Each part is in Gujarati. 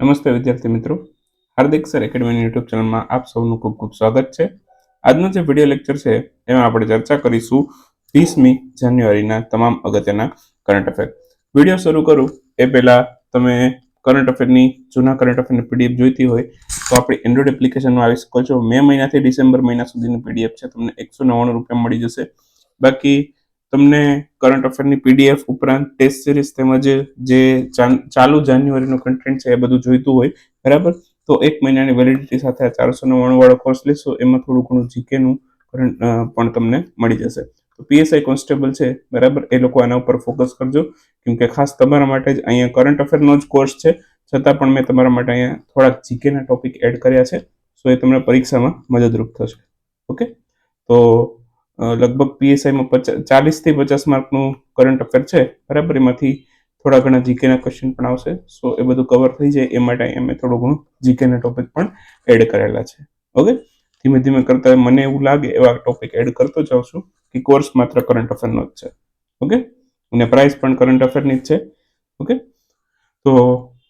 નમસ્તે વિદ્યાર્થી મિત્રો. હાર્દિક સર એકેડમીની યુટ્યુબ ચેનલમાં આપ સૌનું ખૂબ ખૂબ સ્વાગત છે. આજનો જે વીડિયો લેક્ચર છે, એમાં આપણે ચર્ચા કરીશું વીસમી જાન્યુઆરીના તમામ અગત્યના કરંટ અફેર વીડિયો શરૂ કરું. એ પહેલાં તમે કરંટ અફેરની જૂના કરંટ અફેરની પીડીએફ જોઈતી હોય, તો આપણી એન્ડ્રોઈડ એપ્લિકેશનમાં આવી શકો છો. મે મહિનાથી ડિસેમ્બર મહિના સુધીની પીડીએફ છે. તમને એકસો નવ્વાણું રૂપિયા મળી જશે. બાકી તમને કરંટ અફેરની પીડીએફ ઉપરાંત ટેસ્ટ સિરીઝ તેમજ જે ચાલુ જાન્યુઆરીનું કન્ટેન્ટ છે એ બધું જોઈતું હોય, બરાબર? તો એક મહિનાની વેલિડિટી સાથે આ ચારસો નવ્વાણું વાળો કોર્સ લેશો, એમાં થોડું ઘણું જીકેનું કરંટ પણ તમને મળી જશે. તો પીએસઆઈ કોન્સ્ટેબલ છે, બરાબર? એ લોકો આના ઉપર ફોકસ કરજો, કેમ કે ખાસ તમારા માટે જ અહીંયા કરંટ અફેરનો જ કોર્સ છે, છતાં પણ મેં તમારા માટે અહીંયા થોડાક જીકેના ટોપિક એડ કર્યા છે સો એ તમને પરીક્ષામાં મદદરૂપ થશે. ઓકે? તો લગભગ પીએસઆઈમાં પચાસ ચાલીસથી પચાસ માર્કનું કરંટ અફેર છે, બરાબર? એમાંથી થોડા ઘણા જીકેના ક્વેશ્ચન પણ આવશે. સો એ બધું કવર થઈ જાય. એ માટે અહીંયા મેં થોડું ઘણું જીકેના ટોપિક પણ એડ કરેલા છે. ઓકે ધીમે ધીમે કરતા મને એવું લાગે, એવા ટોપિક એડ કરતો જાઉં છું કે કોર્સ માત્ર કરંટ અફેરનો જ છે. ઓકે અને પ્રાઇસ પણ કરંટ અફેરની જ છે. ઓકે તો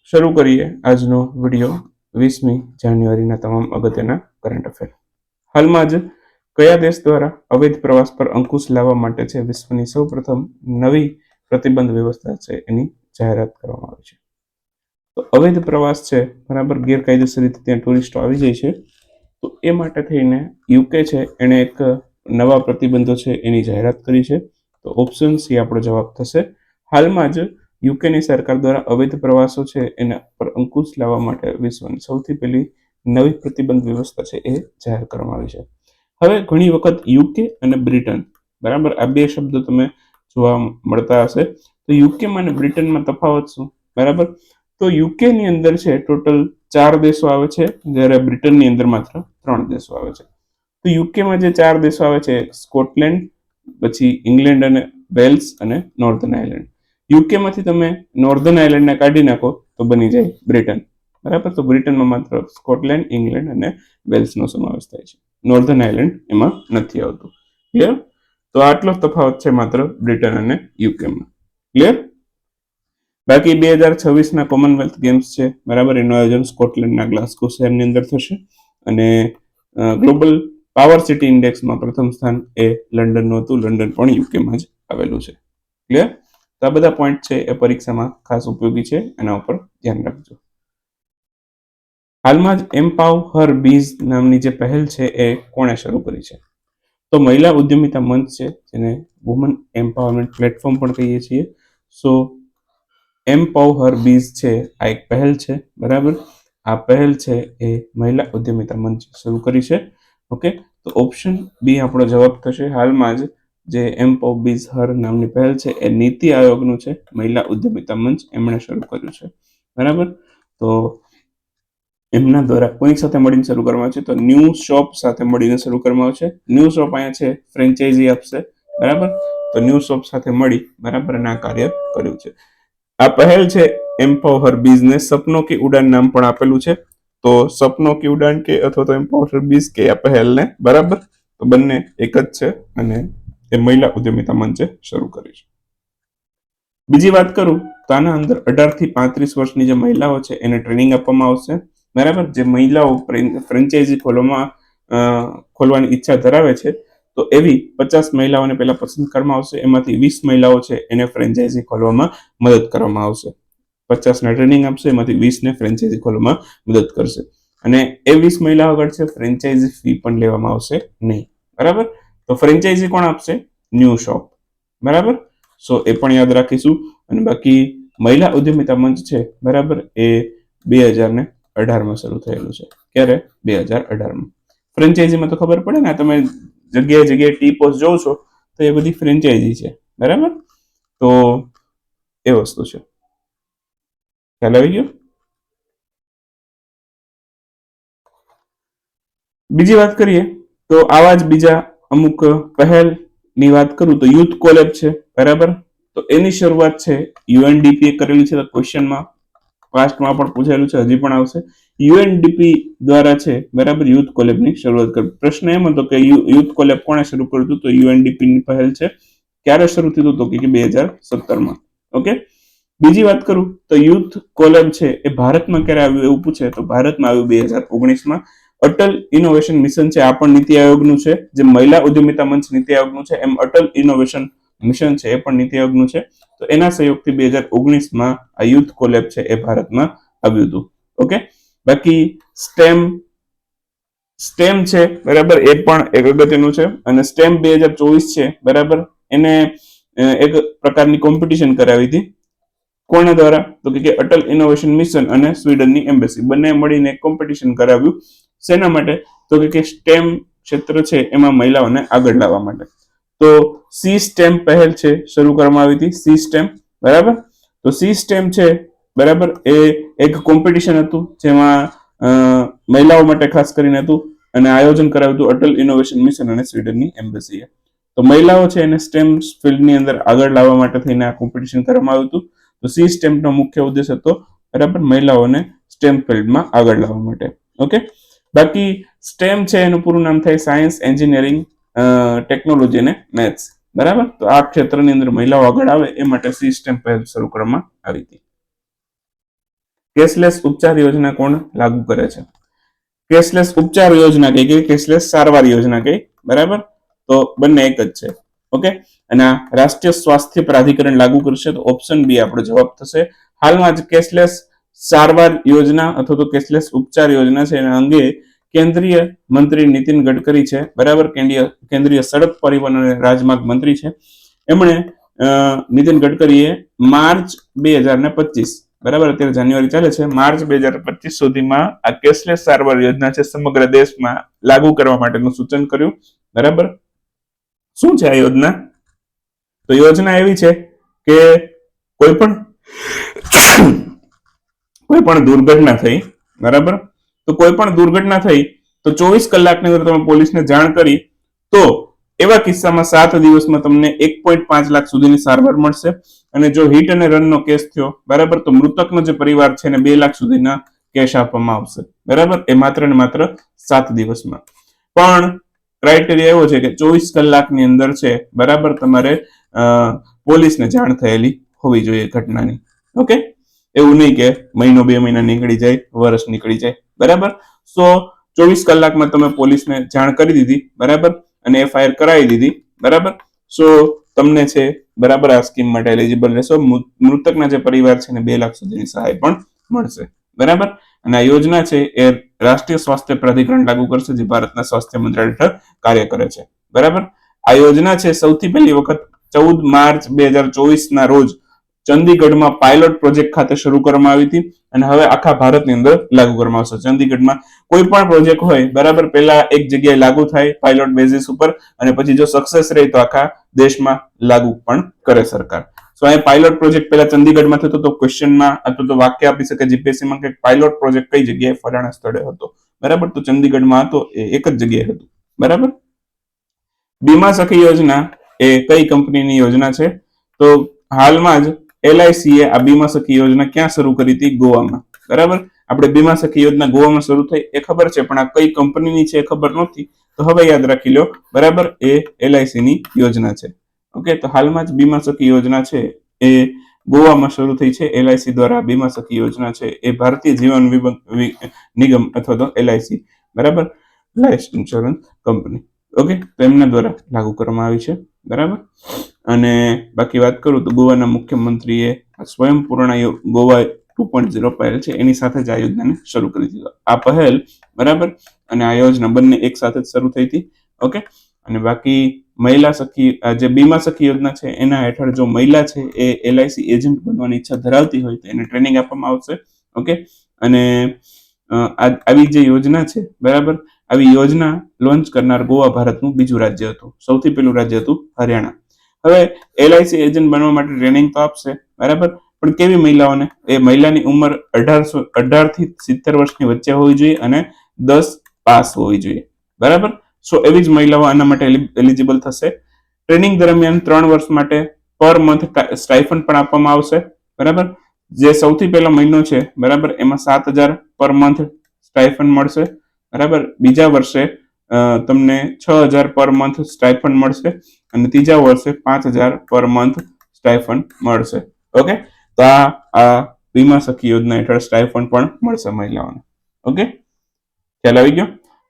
શરૂ કરીએ આજનો વીડિયો વીસમી જાન્યુઆરીના તમામ અગત્યના કરંટ અફેર હાલમાં જ કયા દેશ દ્વારા અવૈધ પ્રવાસ પર અંકુશ લાવવા માટે છે? વિશ્વની સૌપ્રથમ નવી પ્રતિબંધ વ્યવસ્થા છે એની જાહેરાત કરવામાં આવી છે. તો અવૈધ પ્રવાસ છે, બરાબર, ગેરકાયદેસર રીતે ત્યાં ટુરિસ્ટો આવી જાય છે. તો એ માટે થઈને યુકે છે, એણે એક નવા પ્રતિબંધો છે એની જાહેરાત કરી છે. તો ઓપ્શન સી આપણો જવાબ થશે. હાલમાં જ યુકેની સરકાર દ્વારા અવૈધ પ્રવાસો છે એના પર અંકુશ લાવવા માટે વિશ્વની સૌથી પહેલી નવી પ્રતિબંધ વ્યવસ્થા છે એ જાહેર કરવામાં આવી છે. હવે ઘણી વખત યુકે અને બ્રિટન, બરાબર? આ બે શબ્દો તમે જોવા મળતા હશે. તો યુકેમાં અને બ્રિટનમાં તફાવત શું? બરાબર? તો યુકેની અંદર છે, ટોટલ ચાર દેશો આવે છે, જ્યારે બ્રિટનની અંદર માત્ર ત્રણ દેશો આવે છે. તો યુકેમાં જે ચાર દેશો આવે છે, સ્કોટલેન્ડ, પછી ઇંગ્લેન્ડ અને વેલ્સ અને નોર્ધન આયર્લેન્ડ યુકેમાંથી તમે નોર્ધન આયર્લેન્ડને કાઢી નાખો, તો બની જાય બ્રિટન. બરાબર? તો બ્રિટનમાં માત્ર સ્કોટલેન્ડ, ઇંગ્લેન્ડ અને વેલ્સનો સમાવેશ થાય છે. નોર્ધન આયર્લેન્ડ એમાં નથી આવતું. ક્લિયર તો આટલો તફાવત છે માત્ર બ્રિટન અને યુકેમાં ક્લિયર બાકી બે હજાર છવ્વીસના કોમનવેલ્થ ગેમ્સ છે. બરાબર? એનું આયોજન સ્કોટલેન્ડના ગ્લાસ્કો શહેરની અંદર થશે. અને ગ્લોબલ પાવર સિટી ઇન્ડેક્સમાં પ્રથમ સ્થાન એ લંડનનું હતું. લંડન પણ યુકેમાં જ આવેલું છે. ક્લિયર તો આ બધા પોઈન્ટ છે એ પરીક્ષામાં ખાસ ઉપયોગી છે. એના ઉપર ધ્યાન રાખજો. હાલમાં જ એમ્પાવ હર બીઝ નામની જે પહેલ છે એ કોણે શરૂ કરી છે? તો મહિલા ઉદ્યમિતા મંચ છે, જેને વુમન એમ્પાવરમેન્ટ પ્લેટફોર્મ પણ કહીએ છીએ. સો એમ્પાવ હર બીઝ છે, આ એક પહેલ છે, બરાબર? આ પહેલ છે એ મહિલા ઉદ્યમિતા મંચ શરૂ કરી છે. ઓકે? તો ઓપ્શન બી આપણો જવાબ થશે. હાલમાં જ જે એમ્પાવ બીઝ હર નામની પહેલ છે, એ નીતિ આયોગનું છે, મહિલા ઉદ્યમિતા મંચ એમણે શરૂ કર્યું છે. બરાબર? તો એમના દ્વારા કોની સાથે મળીને શરૂ કરવામાં આવશે? તો ન્યૂ શોપ સાથે મળીને શરૂ કરવામાં છે ન્યૂ શોપ અહીંયા છે ફ્રેન્ચાઇઝી આપશે બરાબર? તો ન્યૂ શોપ સાથે મળી બરાબર આ કાર્ય કર્યું છે. આ પહેલ છે એમ્પાવર બિઝનેસ સપનો કે ઉડાન નામ પણ આપેલું છે. તો સપનો કે ઉડાન કે અથવા તો એમ્પાવર બીઝ કે આ પહેલને, બરાબર? તો બંને એક જ છે અને એ મહિલા ઉદ્યમિતા મંચે શરૂ કરી છે. બીજી વાત કરું, તો આના અંદર અઢારથી પાંત્રીસ વર્ષની જે મહિલાઓ છે એને ટ્રેનિંગ આપવામાં આવશે. બરાબર? જે મહિલાઓ ફ્રેન્ચાઇઝી ખોલવામાં ખોલવાની ઈચ્છા ધરાવે છે, તો એવી પચાસ મહિલાઓને પહેલા પસંદ કરવામાં આવશે. એમાંથી વીસ મહિલાઓ છે, એને ફ્રેન્ચાઇઝી ખોલવામાં મદદ કરવામાં આવશે. પચાસને ટ્રેનિંગ આપશે, એમાંથી વીસને ફ્રેન્ચાઇઝી ખોલવામાં મદદ કરશે. અને એ વીસ મહિલાઓ આગળ છે ફ્રેન્ચાઇઝી ફી પણ લેવામાં આવશે નહીં. બરાબર? તો ફ્રેન્ચાઇઝી કોણ આપશે? New shop. બરાબર? સો એ પણ યાદ રાખીશું. અને બાકી મહિલા ઉદ્યમિતા મંચ છે, બરાબર? એ બે હજાર ને અઢારમાં શરૂ થયેલું છે. ક્યારે? બે હજાર અઢારમાં. ફ્રેન્ચાઇઝીમાં તો ખબર પડે ને તમે જગ્યાએ જગ્યાએ ટી પોસ્ટ જોઉં છો, તો એ બધી ફ્રેન્ચાઇઝી છે. બરાબર? તો એ વસ્તુ છે. ખ્યાલ આવી ગયો? બીજી વાત કરીએ, તો આવા જ બીજા અમુક પહેલની વાત કરું, તો યુથ કોલેબ છે. બરાબર? તો એની શરૂઆત છે યુએનડીપી કરેલી છે ક્વેશ્ચનમાં પાસ્ટમાં પણ પૂછાયેલું છે, હજી પણ આવશે. યુએનડીપી દ્વારા છે, બરાબર, યુથ કોલેબની શરૂઆત કરી, પ્રશ્ન એમ હતો કે યુથ કોલેબ કોણે શરૂ કર્યું હતું? તો યુએનડીપીની પહેલ છે. ક્યારે શરૂ થયું હતું? કે બે હજાર સત્તરમાં. ઓકે? બીજી વાત કરું, તો યુથ કોલેબ છે, એ ભારતમાં ક્યારે આવ્યું એવું પૂછે? તો ભારતમાં આવ્યું બે હજાર ઓગણીસમાં. અટલ ઇનોવેશન મિશન છે, આ પણ નીતિ આયોગનું છે. જે મહિલા ઉદ્યમિતા મંચ નીતિ આયોગનું છે, એમ અટલ ઇનોવેશન મિશન છે, એ પણ નીતિ આયોગનું છે. તો એના સહયોગથી બે હજાર ઓગણીસમાં આ યુથ કોલેબ છે, એ ભારતમાં આવ્યું હતું. ઓકે? બાકી સ્ટેમ સ્ટેમ છે, બરાબર, એ પણ એક અગત્યનું છે. અને સ્ટેમ બે હજાર ચોવીસ છે, બરાબર, એને એક પ્રકારની કોમ્પિટિશન કરાવી હતી. કોના દ્વારા? તો કે અટલ ઇનોવેશન મિશન અને સ્વીડનની એમ્બેસી બંને મળીને કોમ્પિટિશન કરાવ્યું. શેના માટે? તો કે સ્ટેમ ક્ષેત્ર છે, એમાં મહિલાઓને આગળ લાવવા માટે. તો સી સ્ટેમ પહેલ છે, શરૂ કરવામાં આવી હતી, સી સ્ટેમ બરાબર? તો સી સ્ટેમ છે, બરાબર? એ એક કોમ્પિટિશન હતું, જેમાં મહિલાઓ માટે ખાસ કરીને હતું, અને આયોજન કરાવ્યું હતું અટલ ઇનોવેશન મિશન અને સ્વીડનની એમ્બેસીએ. તો મહિલાઓ છે, એને સ્ટેમ ફિલ્ડની અંદર આગળ લાવવા માટે થઈને આ કોમ્પિટિશન કરવામાં આવ્યું હતું. તો સી સ્ટેમ્પનો મુખ્ય ઉદ્દેશ હતો, બરાબર? મહિલાઓને સ્ટેમ ફિલ્ડમાં આગળ લાવવા માટે. ઓકે? બાકી સ્ટેમ છે, એનું પૂરું નામ થાય સાયન્સ એન્જિનિયરિંગ ટેકનોલોજી અને મેથ્સ બરાબર? તો આ ક્ષેત્રની અંદર મહિલાઓ આગળ આવે એ માટે સિસ્ટમ પહેલ શરૂ કરવામાં આવી હતી. કેશલેસ ઉપચાર યોજના કોણ લાગુ કરે છે? કેશલેસ ઉપચાર યોજના કઈ? કે કેશલેસ સારવાર યોજના કઈ? બરાબર? તો બંને એક જ છે. ઓકે? અને આ રાષ્ટ્રીય સ્વાસ્થ્ય પ્રાધિકરણ લાગુ કરશે તો ઓપ્શન બી આપણો જવાબ થશે. હાલમાં જ કેશલેસ સારવાર યોજના અથવા તો કેશલેસ ઉપચાર યોજના છે એના અંગે કેન્દ્રીય મંત્રી નીતિન ગડકરી છે. બરાબર, કેન્દ્રીય કેન્દ્રીય સડક પરિવહન અને રાજમાર્ગ મંત્રી છે. એમણે નીતિન ગડકરીએ માર્ચ બે હજાર ને પચીસ, બરાબર, અત્યારે જાન્યુઆરી ચાલે છે, માર્ચ બે હજાર પચીસ સુધીમાં આ કેશલેસ સારવાર યોજના છે સમગ્ર દેશમાં લાગુ કરવા માટેનું સૂચન કર્યું. બરાબર? શું છે આ યોજના? તો યોજના એવી છે કે કોઈ પણ કોઈ પણ દુર્ઘટના થઈ, બરાબર? તો કોઈ પણ દુર્ઘટના થઈ તો ચોવીસ કલાકની અંદર તમે પોલીસને જાણ કરી તો એવા કિસ્સામાં સાત દિવસમાં તમને એક પોઈન્ટ પાંચ લાખ સુધીની સારવાર મળશે. અને જો હિટ અને રનનો કેસ થયો, બરાબર, તો મૃતકનો જે પરિવાર છે એને બે લાખ સુધીના કેશ આપવામાં આવશે. બરાબર? એ માત્ર ને માત્ર સાત દિવસમાં. પણ ક્રાઇટેરિયા એવો છે કે ચોવીસ કલાકની અંદર છે, બરાબર, તમારે પોલીસને જાણ થયેલી હોવી જોઈએ ઘટનાની. ઓકે? એવું નહીં કે મહિનો બે મહિના નીકળી જાય, વર્ષ નીકળી જાય. બરાબર? સો ચોવીસ કલાકમાં તમે પોલીસને જાણ કરી દીધી, બરાબર? અને એફઆઈઆર કરાવી દીધી, બરાબર? સો તમને છે, બરાબર આ સ્કીમ માટે એલિજિબલ રહેશો. મૃતકના જે પરિવાર છે બે લાખ સુધીની સહાય પણ મળશે, બરાબર? અને આ યોજના છે, એ રાષ્ટ્રીય સ્વાસ્થ્ય પ્રાધિકરણ લાગુ કરશે, જે ભારતના સ્વાસ્થ્ય મંત્રાલય હેઠળ કાર્ય કરે છે, બરાબર? આ યોજના છે, સૌથી પહેલી વખત ચૌદ માર્ચ બે હજાર ચોવીસ ના રોજ ચંદીગઢમાં પાયલોટ પ્રોજેક્ટ ખાતે શરૂ કરવામાં આવી હતી અને હવે આખા ભારતની અંદર લાગુ કરવામાં આવશે. ચંદીગઢમાં કોઈ પણ પ્રોજેક્ટ હોય, બરાબર પહેલા એક જગ્યાએ લાગુ થાય પાયલોટ બેઝિસ ઉપર અને પછી જો સક્સેસ રહે તો આખા દેશમાં લાગુ પણ કરે સરકાર. સો અહીં પાયલોટ પ્રોજેક્ટ પહેલા ચંદીગઢમાં થતો તો ક્વેશ્ચનમાં અથવા તો વાક્ય આપી શકે જીપીએસસીમાં કે પાયલોટ પ્રોજેક્ટ કઈ જગ્યાએ ફલાણા સ્થળે હતો. બરાબર? તો ચંદીગઢમાં હતો, એ એક જ જગ્યાએ હતું. બરાબર? બીમા સખી યોજના એ કઈ કંપનીની યોજના છે? તો હાલમાં જ એલઆઈસી એ આ બીમા સખી યોજના ક્યાં શરૂ કરી હતી? ગોવામાં. બરાબર? આપણે બીમા સખી યોજના ગોવામાં શરૂ થઈ. એ ખબર છે, પણ આ કઈ કંપનીની છે એ ખબર નહોતી. તો હવે યાદ રાખી લો. બરાબર? એ એલઆઈસી ની યોજના છે. ઓકે, તો હાલમાં જ બીમા સખી યોજના છે. એ ગોવામાં શરૂ થઈ છે. એલઆઈસી દ્વારા બીમા સખી યોજના છે. એ ભારતીય જીવન નિગમ અથવા તો એલઆઈસી બરાબર? Life insurance company. ઓકે, તો એમના દ્વારા લાગુ કરવામાં આવી છે. બરાબર? અને બાકી વાત કરું તો ગોવાના મુખ્યમંત્રીએ સ્વયંપૂર્ણ ગોવા ટુ પોઈન્ટ ઝીરો પહેલ છે, એની સાથે જ આ યોજનાને શરૂ કરી દીધો. આ પહેલ, બરાબર? અને આ યોજના બંને એક સાથે જ શરૂ થઈ હતી, ઓકે? અને બાકી મહિલા સખી જે બીમા સખી યોજના છે, એના હેઠળ જો મહિલા છે, એ એલઆઈસી એજન્ટ બનવાની ઈચ્છા ધરાવતી હોય તો એને ટ્રેનિંગ આપવામાં આવશે, ઓકે? અને આવી જે યોજના છે, બરાબર? આવી યોજના લોન્ચ કરનાર ગોવા ભારતનું બીજું રાજ્ય હતું. સૌથી પહેલું રાજ્ય હતું હરિયાણા. હવે એલઆઈસી એજન્ટ બનવા માટે ટ્રેનિંગ તો આપશે, બરાબર? પણ કેવી મહિલાઓને? એ મહિલાની ઉંમર અઢારસો અઢારથી સિત્તેર વર્ષની વચ્ચે હોવી જોઈએ અને દસ પાસ હોવી જોઈએ. બરાબર? સો એવી જ મહિલાઓ આના માટે એલિજિબલ થશે. ટ્રેનિંગ દરમિયાન ત્રણ વર્ષ માટે પર મંથ સ્ટાઇફન પણ આપવામાં આવશે, બરાબર? જે સૌથી પહેલો મહિનો છે, બરાબર? એમાં સાત હજાર પર મંથ સ્ટાઇફન મળશે, બરાબર? બીજા વર્ષે તમને છ હજાર પર મંથ સ્ટાઇફન મળશે. અને ત્રીજા વર્ષે પાંચ હજાર પર મંથ સ્ટાઇફન મળશે. ઓકે તો આ આ વીમા સખી યોજના હેઠળ સ્ટાઇફંડ પણ મળશે મહિલાઓને. ઓકે ખ્યાલ આવી ગયો?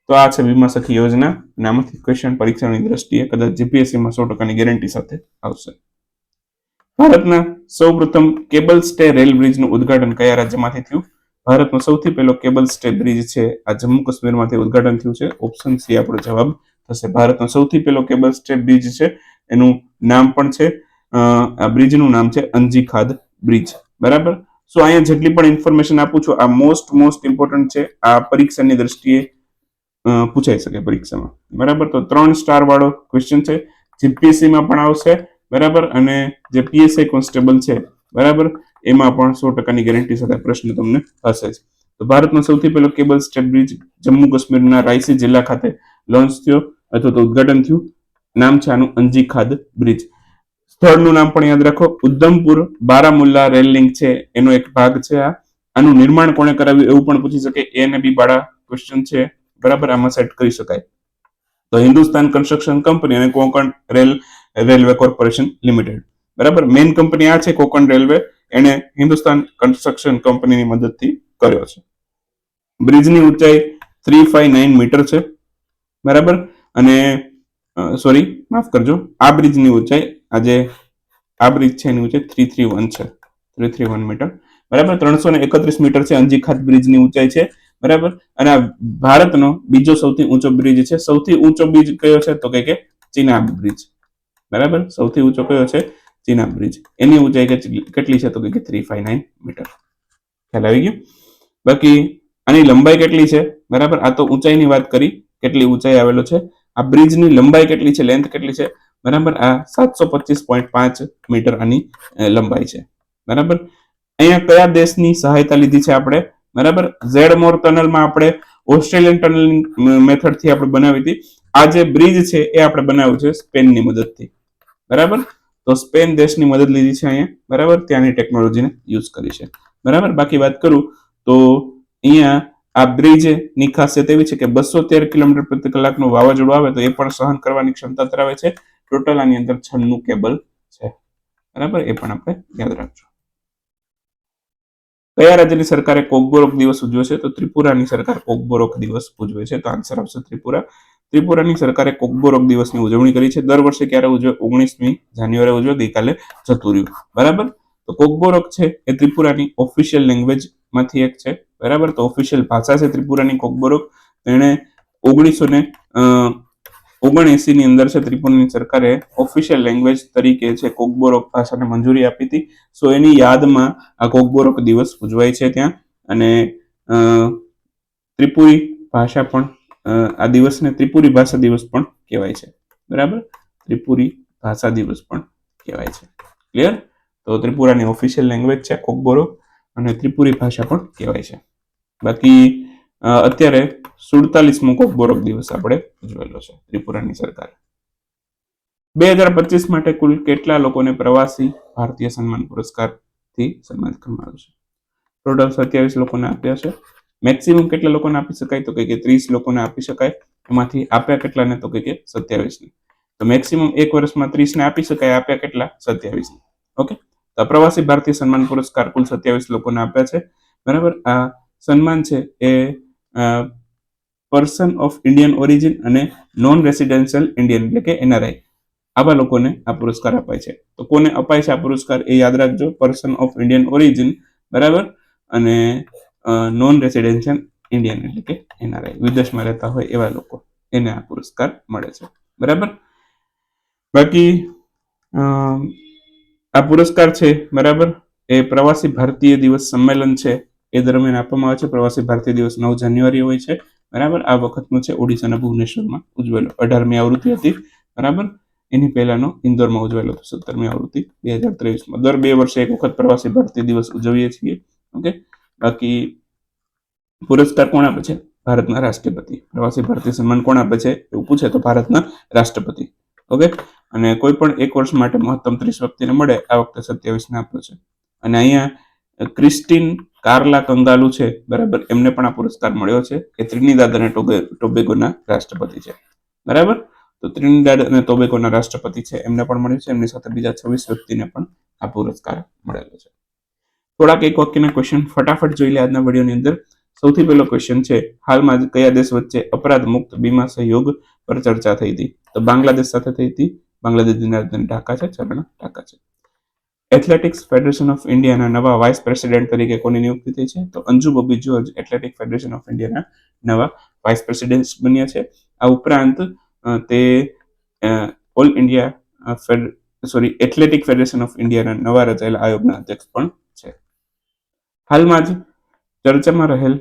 તો આ છે વીમા સખી યોજના. અને આમાંથી ક્વેશ્ચન પરીક્ષાની દ્રષ્ટિએ કદાચ જીપીએસસીમાં સો ટકાની ગેરંટી સાથે આવશે. ભારતના સૌપ્રથમ કેબલ સ્ટે રેલ બ્રિજનું ઉદ્ઘાટન કયા રાજ્યમાંથી થયું? ભારતનો સૌથી પહેલો કેબલ સ્ટે બ્રિજ છે, આ જમ્મુ કાશ્મીરમાંથી ઉદ્ઘાટન થયું છે. ઓપ્શન સી આપણો જવાબ થશે. ભારતનો સૌથી પહેલો કેબલ સ્ટે બ્રિજ છે. એનું નામ પણ છે આ બ્રિજનું નામ છે અંજી ખાદ બ્રિજ. બરાબર? સો અહીંયા જેટલી પણ ઇન્ફોર્મેશન આપું છું, આ મોસ્ટ મોસ્ટ ઇમ્પોર્ટન્ટ છે. આ પરીક્ષાની દ્રષ્ટિએ પૂછાઈ શકે પરીક્ષામાં. બરાબર? તો ત્રણ સ્ટાર વાળો ક્વેશ્ચન છે જીપીએસસીમાં પણ આવશે. બરાબર? અને જે પીએસઆઈ કોન્સ્ટેબલ છે, બરાબર? એમાં પણ સો ટકાની ગેરંટી સાથે પ્રશ્ન તમને હશે તો ભારતનો સૌથી પહેલો કેબલ સ્ટેટ બ્રિજ જમ્મુ કાશ્મીરના રાયસી જિલ્લા ખાતે લોન્ચ થયો. અથવા તો ઉદ્ઘાટન થયું. નામ છે આનું અંજી ખાદ બ્રિજ. સ્થળનું નામ પણ યાદ રાખો. ઉધમપુર બારામુલ્લા રેલ લિંક છે. એનો એક ભાગ છે આ. આનું નિર્માણ કોણે કરાવ્યું એવું પણ પૂછી શકે. એ અને બી બાળા ક્વેશ્ચન છે. બરાબર, આમાં સેટ કરી શકાય. તો હિન્દુસ્તાન કન્સ્ટ્રક્શન કંપની અને Konkan rail railway corporation limited બરાબર? મેઇન કંપની આ છે, કોકણ રેલવે એને હિન્દુસ્તાન કન્સ્ટ્રક્શન કંપનીની મદદથી કર્યો છે. બ્રિજની ઊંચાઈ થ્રી ફાઈવ નાઇન મીટર છે. બરાબર? અને સોરી માફ કરજો, આ બ્રિજની ઊંચાઈ, આજે આ બ્રિજ છે એની ઊંચાઈ થ્રી થ્રી વન છે. થ્રી થ્રી વન મીટર બરાબર? ત્રણસો ને એકત્રીસ મીટર છે અંજીખાત બ્રિજની ઊંચાઈ છે. બરાબર? અને આ ભારતનો બીજો સૌથી ઊંચો બ્રિજ છે. સૌથી ઊંચો બ્રિજ કયો છે? તો કે કે ચિનાબ બ્રિજ બરાબર? સૌથી ઊંચો કયો છે? ચિનાબ બ્રિજ એની ઊંચાઈ કેટલી- છે? તો કે થ્રી ફાઈવ નાઇન મીટર ખ્યાલ આવી ગયો? બાકી આની લંબાઈ કેટલી છે? બરાબર? આ તો ઊંચાઈની વાત કરી. કેટલી ઊંચાઈ આવેલો છે? આ બ્રિજની લંબાઈ કેટલી છે? લેન્થ કેટલી છે? બરાબર? આ સાતસો પચીસ પોઈન્ટ પાંચ મીટર આની લંબાઈ છે. બરાબર? અહીંયા કયા દેશની સહાયતા લીધી છે આપણે? બરાબર? ઝેડ મોર ટનલમાં આપણે ઓસ્ટ્રેલિયન ટનલ મેથડથી આપણે બનાવી હતી. આ જે બ્રિજ છે એ આપણે બનાવ્યું છે સ્પેનની મદદથી. બરાબર? તો સ્પેન દેશની મદદ લીધી છે અહીંયા. બરાબર? ત્યાંની ટેકનોલોજીને યુઝ કરી છે. બરાબર? બાકી વાત કરું તો અહીંયા આ બ્રિજની ખાસિયત એવી છે કે બસો તેર કિલોમીટર પ્રતિ કલાકનું વાવાઝોડું આવે તો એ પણ સહન કરવાની ક્ષમતા ધરાવે છે. ટોટલ આની અંદર છન્નું કેબલ છે. બરાબર? એ પણ આપણે યાદ રાખજો. કયા રાજ્યની સરકારે કોકબોરોક દિવસ ઉજવ્યો છે? તો ત્રિપુરાની સરકાર કોકબોરોક દિવસ ઉજવે છે. તો આન્સર આવશે ત્રિપુરા. ત્રિપુરાની સરકારે કોકબોરોક દિવસની ઉજવણી કરી છે. દર વર્ષે ક્યારે ઉજવે? ઓગણીસમી જાન્યુઆરી ઉજવે. ગઈકાલે જતું રહ્યું. બરાબર? તો કોકબોરોક છે એ ત્રિપુરાની ઓફિશિયલ લેંગ્વેજમાંથી એક છે. બરાબર? તો ઓફિશિયલ ભાષા છે ત્રિપુરાની કોકબોરોક. તેણે ઓગણીસો ને ઓગણએસી ની અંદર છે ત્રિપુરાની સરકારે ઓફિશિયલ લેંગ્વેજ તરીકે છે કોકબોરોક ભાષાને મંજૂરી આપી હતી. સો એની યાદમાં આ કોકબોરોક દિવસ ઉજવાય છે ત્યાં. અને ત્રિપુરી ભાષા પણ આ દિવસને ત્રિપુરી ભાષા દિવસ પણ કહેવાય છે. બરાબર? ત્રિપુરી ભાષા દિવસ પણ કહેવાય છે. ક્લિયર તો ત્રિપુરાની ઓફિશિયલ લેંગ્વેજ છે કોકબોરો અને ત્રિપુરી ભાષા પણ કહેવાય છે. બાકી અત્યારે સુડતાલીસમો કોકબોરોક દિવસ આપણે ઉજવેલો છે ત્રિપુરાની સરકાર. બે હજાર પચીસ માટે કુલ કેટલા લોકોને પ્રવાસી ભારતીય સન્માન પુરસ્કારથી સન્માનિત કરવામાં આવ્યું છે? ટોટલ સત્યાવીસ લોકોને આપ્યા છે. મેક્સિમમ કેટલા લોકોને આપી શકાય? તો કે ત્રીસ લોકોને આપી શકાય. એમાંથી આપ્યા કેટલાને? તો કે સત્યાવીસ ને તો મેક્સિમમ એક વર્ષમાં ત્રીસ ને આપી શકાય. આપ્યા કેટલા? સત્યાવીસને. ઓકે? તો પ્રવાસી ભારતીય સન્માન પુરસ્કાર કુલ સત્યાવીસ લોકોને આપ્યા છે. બરાબર? આ સન્માન છે એ પર્સન ઓફ ઇન્ડિયન ઓરિજિન અને નોન રેસિડેન્શિયલ ઇન્ડિયન એટલે કે એનઆરઆઈ આવા લોકોને આ પુરસ્કાર અપાય છે. તો કોને અપાય છે આ પુરસ્કાર એ યાદ રાખજો. પર્સન ઓફ ઇન્ડિયન ઓરિજિન બરાબર? અને નોન રેસિડેન્શિયલ ઇન્ડિયન એટલે કે એનઆરઆઈ વિદેશમાં રહેતા હોય એવા લોકો એને આ પુરસ્કાર મળે છે. બરાબર? બાકી આ પુરસ્કાર છે, બરાબર? એ પ્રવાસી ભારતીય દિવસ સંમેલન છે, એ દરમિયાન આપવામાં આવે છે, પ્રવાસી ભારતીય દિવસ નવ જાન્યુઆરી હોય છે, બરાબર? આ વખતનો છે ઓડિશાના ભુવનેશ્વરમાં ઉજવેલો, અઢારમી આવૃત્તિ હતી, બરાબર? એની પહેલાનો ઇન્દોરમાં ઉજવેલો હતો, સત્તરમી આવૃત્તિ, બે હજાર ત્રેવીસમાં. દર બે વર્ષે એક વખત પ્રવાસી ભારતીય દિવસ ઉજવીએ છીએ, ઓકે? બાકી પુરસ્કાર કોણ આપે છે? ભારતના રાષ્ટ્રપતિ. પ્રવાસી ભારતીય સન્માન કોણ આપે છે? એવું પૂછે તો ભારતના રાષ્ટ્રપતિ, ઓકે? અને કોઈ પણ એક વર્ષ માટે મહત્તમ ત્રીસ વ્યક્તિને મળે, આ વખતે સત્યાવીસ ને આપ્યો છે. અને અહીંયા ક્રિસ્ટીન કાર્લા કંગાલુ છે, બરાબર? એમને પણ આ પુરસ્કાર મળ્યો છે એ ત્રિનિદાદ અને ટોબે, ટોબેગોના રાષ્ટ્રપતિ છે. બરાબર? તો ત્રિનિદાદ અને ટોબેગોના રાષ્ટ્રપતિ છે, એમને પણ મળ્યું છે, એમની સાથે બીજા છવ્વીસ વ્યક્તિને પણ આ પુરસ્કાર મળેલો છે. થોડાક એક વાક્યના ક્વેશ્ચન ફટાફટ જોઈ લે આજના વિડીયોની અંદર. સૌથી પહેલો ક્વેશ્ચન છે, હાલમાં કયા દેશ વચ્ચે અપરાધ મુક્ત બીમા સહયોગ પર ચર્ચા થઈ હતી? તો બાંગ્લાદેશ સાથે થઈ હતી બાંગ્લાદેશની રાજધાની ઢાકા છે ચરણ ઢાકા છે. એથ્લેટિક્સ ફેડરેશન ઓફ ઇન્ડિયાના નવા વાઇસ પ્રેસિડેન્ટ તરીકે કોની નિયુક્તિ થઈ છે? તો Anju Bobby George athletic federation of ઇન્ડિયાના નવા વાઇસ પ્રેસિડેન્ટ બન્યા છે. આ ઉપરાંત તે all India sorry athletic federation of ઇન્ડિયાના નવા રચાયેલા આયોગના અધ્યક્ષ પણ છે. હાલમાં જ ચર્ચામાં રહેલ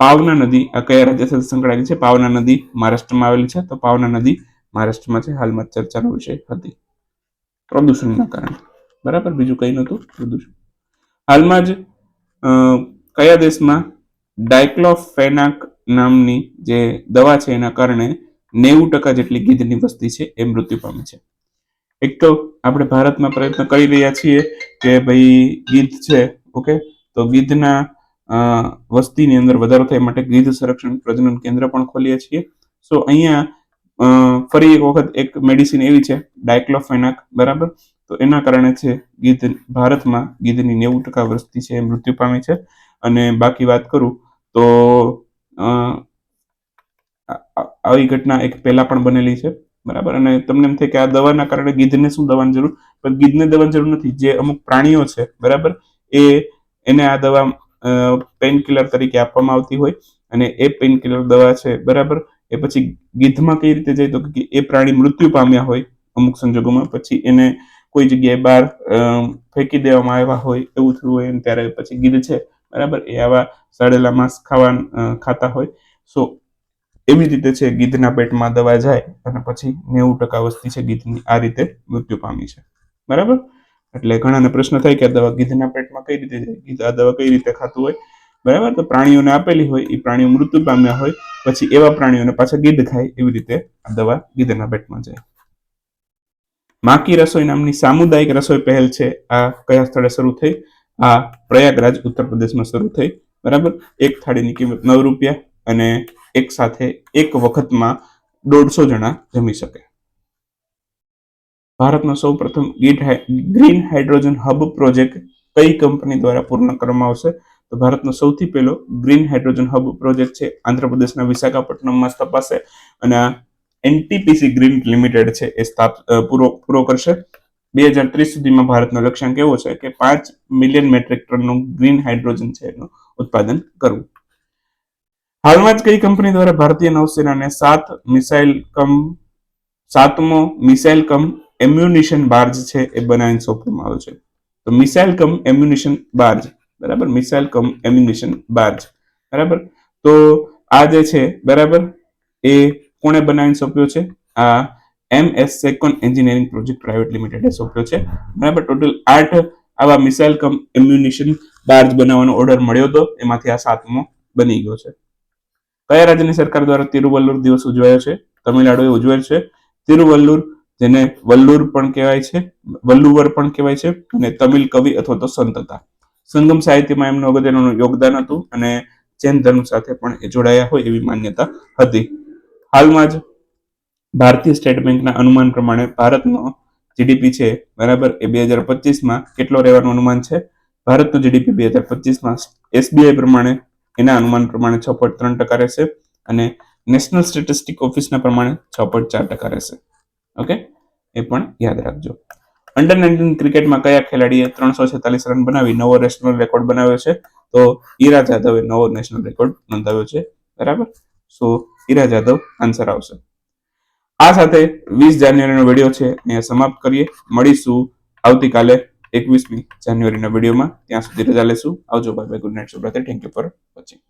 પાવના નદી, આ કયા રાજ્ય સાથે સંકળાયેલી છે? પાવના નદી મહારાષ્ટ્રમાં આવેલી છે. તો પાવના નદી મહારાષ્ટ્રમાં છે, હાલમાં ચર્ચાનો વિષય હતી પ્રદૂષણના કારણે. બરાબર? બીજું કંઈ નહોતું? પ્રદૂષણ. હાલમાં જ કયા દેશમાં ડાયક્લોફેનાક નામની જે દવા છે એના કારણે નેવું ટકા જેટલી ગીધની વસ્તી છે એ મૃત્યુ પામે છે. એક તો આપણે ભારતમાં પ્રયત્ન કરી રહ્યા છીએ કે ભાઈ ગીધ છે, ઓકે? તો ગીધના વસ્તીની અંદર વધારો થાય માટે ગીધ સંરક્ષણ પ્રજનન કેન્દ્ર પણ ખોલીએ છીએ. સો અહીંયા ફરી એક વખત એક મેડિસિન એવી છે ડાયક્લોફેનાક બરાબર? તો એના કારણે છે, ગીધ, ભારતમાં ગીધની નેવું ટકા વસ્તી છે એ મૃત્યુ પામી છે. અને બાકી વાત કરું, તો આવી ઘટના એક પહેલા પણ બનેલી છે, બરાબર? અને તમને એમ થાય કે આ દવાના કારણે ગીધને શું દવાની જરૂર? પણ ગીધને દવાની જરૂર નથી. જે અમુક પ્રાણીઓ છે, બરાબર? એ, એને આ દવા પેઇન કિલર તરીકે આપવામાં આવતી હોય. અને એ પેઇન કિલર દવા છે, બરાબર? એ પછી ગીધમાં કઈ રીતે જાય તો કે એ પ્રાણી મૃત્યુ પામ્યા હોય અમુક સંજોગોમાં, પછી એને કોઈ જગ્યાએ બહાર ફેંકી દેવામાં આવ્યા હોય એવું થયું હોય ત્યારે પછી ગીધ છે. બરાબર? એ આવા સડેલા માંસ ખાવા ખાતા હોય. સો, એવી રીતે છે ગીધના પેટમાં દવા જાય અને પછી નેવું ટકા વસ્તી છે ગીધની આ રીતે મૃત્યુ પામી છે. બરાબર? એટલે ઘણાને પ્રશ્ન થાય કે આ દવા ગીધના પેટમાં કઈ રીતે જાય? ગીધ આ દવા કઈ રીતે ખાતું હોય? બરાબર? તો પ્રાણીઓને આપેલી હોય એ પ્રાણીઓ મૃત્યુ પામ્યા હોય, પછી એવા પ્રાણીઓને પાછા ગીધ ખાય, એવી રીતે આ દવા ગીધના પેટમાં જાય. માકી રસોઈ નામની સામુદાયિક રસોઈ પહેલ છે. આ કયા સ્થળે શરૂ થઈ? આ પ્રયાગરાજ ઉત્તર પ્રદેશમાં શરૂ થઈ. બરાબર? એક થાળીની કિંમત નવ રૂપિયા અને એક સાથે એક વખતમાં દોઢસો જણા જમી શકે. ભારતનો સૌ પ્રથમ ગ્રીન હાઇડ્રોજન હબ પ્રોજેક્ટ કઈ કંપની દ્વારા પૂર્ણ કરવામાં આવશે? તો ભારતનો સૌથી પહેલો ગ્રીન હાઇડ્રોજન હબ પ્રોજેક્ટ છે. આંધ્રપ્રદેશના વિશાખાપટ્ટનમમાં સ્થપાશે અને આ એનટીપીસી ગ્રીન લિમિટેડ છે એ સ્થાપ પૂરો પૂરો કરશે. બે હજાર ત્રીસ સુધીમાં ભારતનો લક્ષ્યાંક એવો છે કે પાંચ મિલિયન મેટ્રિક ટનનું ગ્રીન હાઇડ્રોજન છે એનું ઉત્પાદન કરવું. હાલમાં જ કઈ કંપની દ્વારા ભારતીય નૌસેનાને સાત મિસાઇલ કમ, સાતમો મિસાઇલ કમ એમ્યુનિશન બાર્જ છે એ બનાવીને સોંપવામાં આવ્યો છે. તો મિસાઇલ કમ એમ્યુનિશન બાર્જ બરાબર? Missile cum ammunition barge. બરાબર? તો આ જે છે, બરાબર? એ કોણે બનાવીને સોંપ્યો છે? આ M S Secon engineering project private લિમિટેડે સોંપ્યો છે. બરાબર? ટોટલ આઠ આવા મિસાઇલ કમ એમ્યુનિશન બાર્જ બનાવવાનો ઓર્ડર મળ્યો હતો. એમાંથી આ સાતમો બની ગયો છે. કયા રાજ્યની સરકાર દ્વારા તિરુવલ્લુર દિવસ ઉજવાયો છે? તમિલનાડુએ ઉજવેલ છે. તિરુવલ્લુર, જેને વલ્લુર પણ કહેવાય છે, વલ્લુવર પણ કહેવાય છે, અને તમિલ કવિ અથવા તો સંત હતા. સંગમ સાહિત્યમાં એમનું અગત્યનું યોગદાન હતું અને જૈન ધર્મ સાથે પણ એ જોડાયા હોય એવી માન્યતા હતી. હાલમાં જ ભારતીય સ્ટેટ બેંકના અનુમાન પ્રમાણે ભારતનો જીડીપી છે બરાબર એ બે હજાર પચીસમાં કેટલો રહેવાનું અનુમાન છે? ભારતનું જીડીપી બે હજાર પચીસમાં એસબીઆઈ પ્રમાણે એના અનુમાન પ્રમાણે છ પોઈન્ટ ત્રણ ટકા રહેશે અને નેશનલ સ્ટેટિસ્ટિક ઓફિસના પ્રમાણે છ પોઈન્ટ ચાર ટકા રહેશે. ઓકે એ પણ યાદ રાખજો. અંડર નાઇન્ટીન ક્રિકેટમાં કયા ખેલાડીએ ત્રણસો છેતાલીસ રન બનાવી, નવો નેશનલ રેકોર્ડ બનાવ્યો છે? તો ઈરા જાધવે નવો નેશનલ રેકોર્ડ નોંધાવ્યો છે. બરાબર? સો ઈરા જાધવ આન્સર આવશે. આ સાથે વીસ જાન્યુઆરીનો વીડિયો છે. અહીંયા સમાપ્ત કરીએ. મળીશું આવતીકાલે એકવીસમી જાન્યુઆરીના વિડીયોમાં ત્યાં સુધી રજા લેશું. આવજો બાય બાય ગુડ નાઇટ શુભરાત્રી થેન્ક યુ ફોર વોચિંગ